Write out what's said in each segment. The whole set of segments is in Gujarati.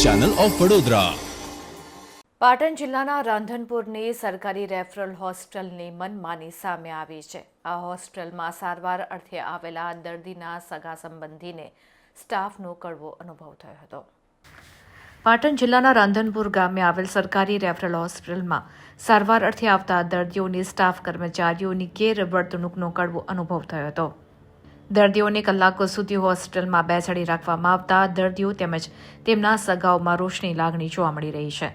Channel of Vadodara. પાટણ જિલ્લાના રાંધનપુરની સરકારી રેફરલ હોસ્ટેલની મનમાની સામે આવી છે. આ હોસ્ટેલમાં સારવાર અર્થે આવેલા દર્દીના સગા સંબંધીને સ્ટાફનો કડવો અનુભવ થયો હતો. પાટણ જિલ્લાના રાંધનપુર ગામે આવેલ સરકારી રેફરલ હોસ્પિટલમાં સારવાર અર્થે આવતા દર્દીઓની સ્ટાફ કર્મચારીઓની ગેરવર્તણૂકનો કડવો અનુભવ થયો હતો. દર્દીઓને કલાકો સુધી હોસ્પિટલમાં બેસાડી રાખવામાં આવતા દર્દીઓ તેમજ તેમના સગાઓમાં રોષની લાગણી જોવા મળી રહી છે.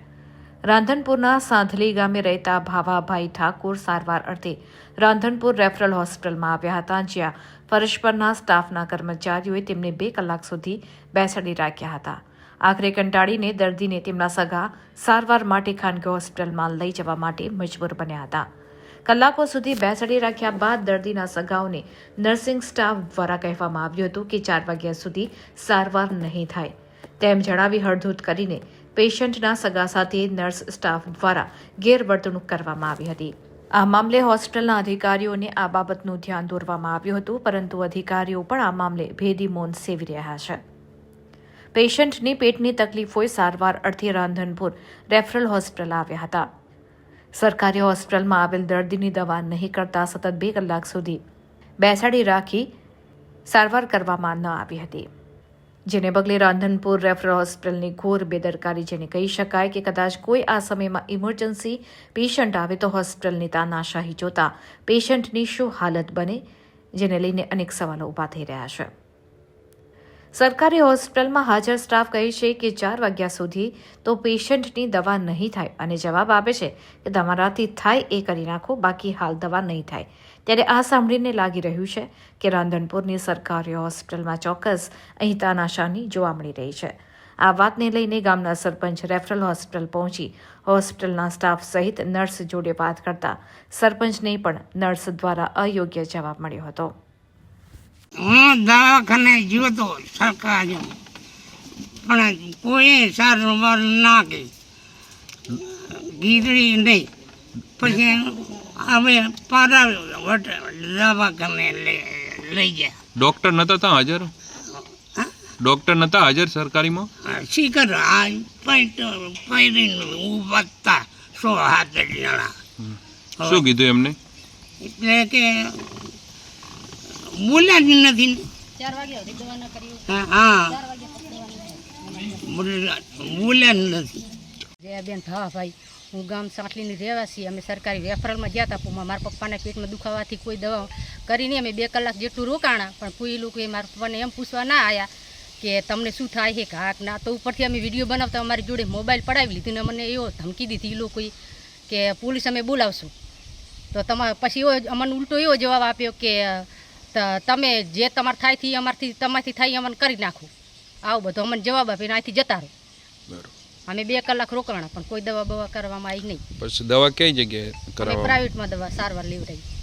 રાંધનપુરના સાંધલી ગામે રહેતા ભાવાભાઈ ઠાકુર સારવાર અર્થે રાંધનપુર રેફરલ હોસ્પિટલમાં આવ્યા હતા, જ્યાં ફરજ પરના સ્ટાફના કર્મચારીઓએ તેમને બે કલાક સુધી બેસાડી રાખ્યા હતા. આખરે કંટાળીને દર્દીને તેમના સગા સારવાર માટે ખાનગી હોસ્પિટલમાં લઈ જવા માટે મજબૂર બન્યા હતા. કલાકો સુધી બેસાડી રાખ્યા બાદ દર્દીના સગાઓને નર્સિંગ સ્ટાફ દ્વારા કહેવામાં આવ્યું હતું કે ચાર વાગ્યા સુધી સારવાર નહીં થાય. તેમ જણાવી હળધૂત કરીને પેશન્ટના સગા સાથે નર્સ સ્ટાફ દ્વારા ગેરવર્તણૂક કરવામાં આવી હતી. આ મામલે હોસ્પિટલના અધિકારીઓને આ બાબતનું ધ્યાન દોરવામાં આવ્યું હતું, પરંતુ અધિકારીઓ પણ આ મામલે ભેદી મૌન સેવી રહ્યા છે. પેશન્ટની પેટની તકલીફ હોય સારવાર અર્થે રાંધનપુર રેફરલ હોસ્પિટલ આવ્યા હતા. સરકારી હોસ્પિટલમાં આવેલ દર્દીની દવા નહીં કરતા સતત બે કલાક સુધી બેસાડી રાખી સારવાર કરવામાં ન આવી હતી. જેને પગલે રાંધનપુર રેફરલ હોસ્પિટલની ઘોર બેદરકારી જેને કહી શકાય કે કદાચ કોઈ આ સમયમાં ઇમરજન્સી પેશન્ટ આવે તો હોસ્પિટલની તાનાશાહી જોતા પેશન્ટની શું હાલત બને, જેને લઈને અનેક સવાલો ઊભા થઈ રહ્યા છે. સરકારી હોસ્પિટલમાં હાજર સ્ટાફ કહે છે કે ચાર વાગ્યા સુધી તો પેશન્ટની દવા નહીં થાય અને જવાબ આપે છે કે તમારાથી થાય એ કરી નાખો, બાકી હાલ દવા નહીં થાય. ત્યારે આ સાંભળીને લાગી રહ્યું છે કે રાંધણપુરની સરકારી હોસ્પિટલમાં ચોક્કસ અહીં તાનાશાની જોવા મળી રહી છે. આ વાતને લઈને ગામના સરપંચ રેફરલ હોસ્પિટલ પહોંચી હોસ્પિટલના સ્ટાફ સહિત નર્સ જોડે વાત કરતા સરપંચને પણ નર્સ દ્વારા અયોગ્ય જવાબ મળ્યો હતો. હું દવાખાને ગયો તો સરકારી પણ કોઈ સારવાર ના કરી ગીરડી નહીં. પછી હવે પારા દવાખાને લઈ લઈ ગયા. ડૉક્ટર નતા ત્યાં હાજર? ડોક્ટર નતા હાજર સરકારીમાં? શીખર આ પૈરીને ઊભા હતા સો હાથ જણા. શું કીધું એમને? એટલે કે બોલ્યા જ નથી ને. હા હા. બોલ્યા બોલ્યા જ નથી. જયાબેન હા ભાઈ. હું ગામ સાંટલીની રહેવાસી. અમે સરકારી રેફરલમાં ગયા હતા પણ મારા પપ્પાના પેટમાં દુખાવાથી કોઈ દવા કરી નહીં. અમે બે કલાક જેટલું રોકાણા. પણ કોઈ લોકોએ મારા પપ્પાને એમ પૂછવા ના આવ્યા કે તમને શું થાય છે? ઘાક ના. તો ઉપરથી અમે વીડિયો બનાવતા અમારી જોડે મોબાઈલ પડાવી લીધી ને મને એવો ધમકી દીધી એ લોકોએ કે પોલીસ અમે બોલાવશું. તો તમારે પછી એવો અમને ઉલટો એવો જવાબ આપ્યો કે તમે જે તમારે થાયથી અમારથી તમારથી થાય અમને કરી નાખું. આવો બધો અમને જવાબ આપીને અહીંથી જતા રહો. અમે બે કલાક રોકાણા પણ કોઈ દવા બવા કરવામાં આવી નહીં. પછી દવા કઈ જગ્યાએ પ્રાઇવેટમાં દવા સારવાર લેવડાવી.